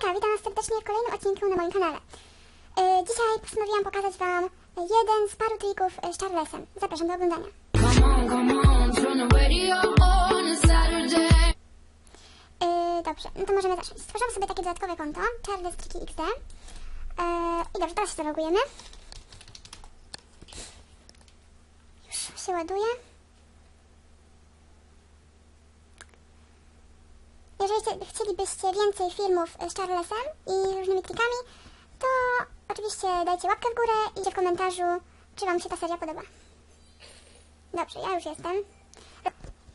Witam was serdecznie w kolejnym odcinku na moim kanale. E, dzisiaj postanowiłam pokazać wam jeden z paru trików e, z Charlesem. Zapraszam do oglądania. E, dobrze, no to możemy zacząć. Stworzyłam sobie takie dodatkowe konto, Charles Triki XD. I dobrze, teraz się zalogujemy. Już się ładuje. Jeżeli chcie- chcielibyście więcej filmów z Charlesem i różnymi trikami, to oczywiście dajcie łapkę w górę i w komentarzu, czy Wam się ta seria podoba. Dobrze, ja już jestem.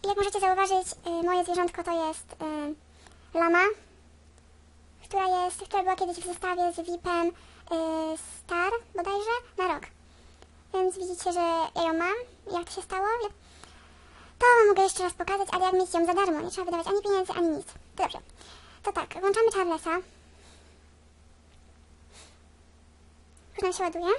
Jak możecie zauważyć, y, moje zwierzątko to jest y, lama, która, jest, która była kiedyś w zestawie z VIP-em y, Star bodajże na rok. Więc widzicie, że ja ją mam. Jak to się stało? To mogę jeszcze raz pokazać, ale jak mieć ją za darmo, nie trzeba wydawać ani pieniędzy, ani nic. To dobrze. To tak, włączamy Charlesa. Już nam się ładuje.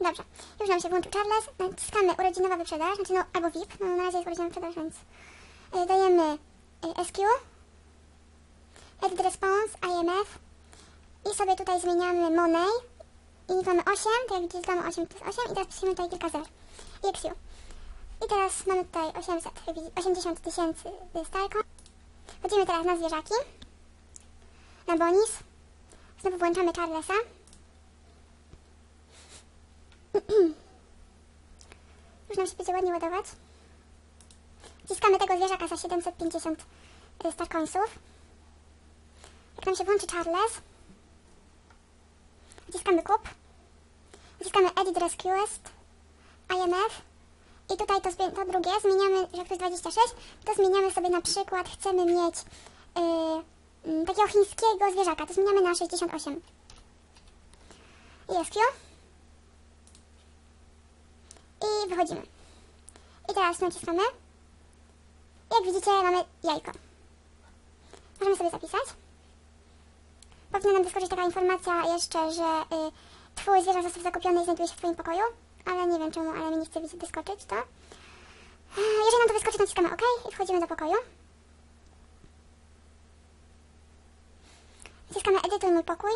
Dobrze, już nam się włączył Charles. Naciskamy urodzinowa wyprzedaż, znaczy no albo VIP, no na razie jest urodzinowa wyprzedaż, więc y, dajemy y, SQ, Edit Response, IMF i sobie tutaj zmieniamy Money i mamy 8, to jak widzicie mamy 8 plus 8 i teraz pisimy tutaj kilka zer. I XU. I teraz mamy tutaj 800, jak widzicie, 80 tysięcy starko. Wchodzimy teraz na zwierzaki, na bonus. Znowu włączamy Charlesa. Już nam się będzie ładnie ładować. Wciskamy tego zwierzaka za 750 y, star coinsów. Jak nam się włączy Charles, wciskamy kup. Wciskamy Edit Resquest, IMF. I tutaj to, to drugie zmieniamy, że to jest 26, to zmieniamy sobie na przykład, chcemy mieć yy, takiego chińskiego zwierzaka, to zmieniamy na 68. I SQ. I wychodzimy. I teraz naciskamy. Jak widzicie, mamy jajko. Możemy sobie zapisać. Powinna nam wyskoczyć taka informacja jeszcze, że y, twój zwierzę został zakupiony i znajduje się w twoim pokoju, ale nie wiem czemu, ale mi nie chce wyskoczyć to. E, Jeżeli nam to wyskoczy, naciskamy OK i wchodzimy do pokoju. Naciskamy edytuj mój pokój.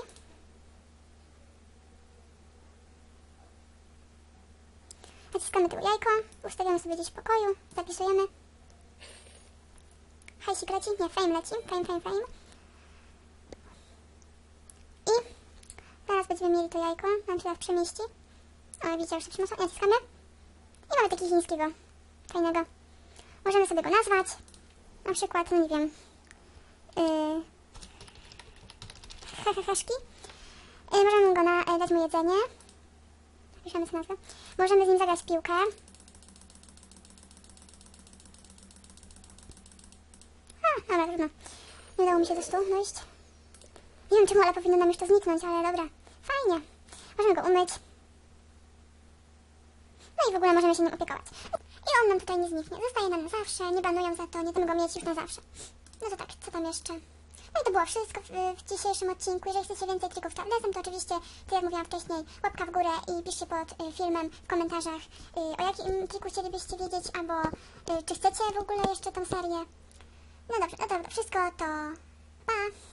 Naciskamy tu jajko, ustawiamy sobie gdzieś w pokoju, zapisujemy. Hajsik leci, nie, fame leci, fame, fame, fame. I teraz będziemy mieli to jajko, nam się teraz przemieści. Ale już się przeniosło, naciskamy. I mamy taki chińskiego, fajnego. Możemy sobie go nazwać, na przykład, no nie wiem, yy, heheheszki. Yy, możemy go na, e, dać mu jedzenie. Piszemy sobie nazwę. Możemy z nim zagrać piłkę. A, dobra, trudno. Nie udało mi się do stu dojść. Nie wiem czemu, ale powinno nam już to zniknąć, ale dobra. Fajnie. Możemy go umyć. No i w ogóle możemy się nim opiekować. I on nam tutaj nie zniknie. Zostaje nam na zawsze, nie banują za to, nie chcemy go mieć już na zawsze. No to tak, co tam jeszcze? No i to było wszystko w, w dzisiejszym odcinku. Jeżeli chcecie więcej trików z Charlesem, to oczywiście, tak jak mówiłam wcześniej, łapka w górę i piszcie pod y, filmem w komentarzach, y, o jakim triku chcielibyście wiedzieć, albo y, czy chcecie w ogóle jeszcze tą serię. No dobrze, no to wszystko to pa!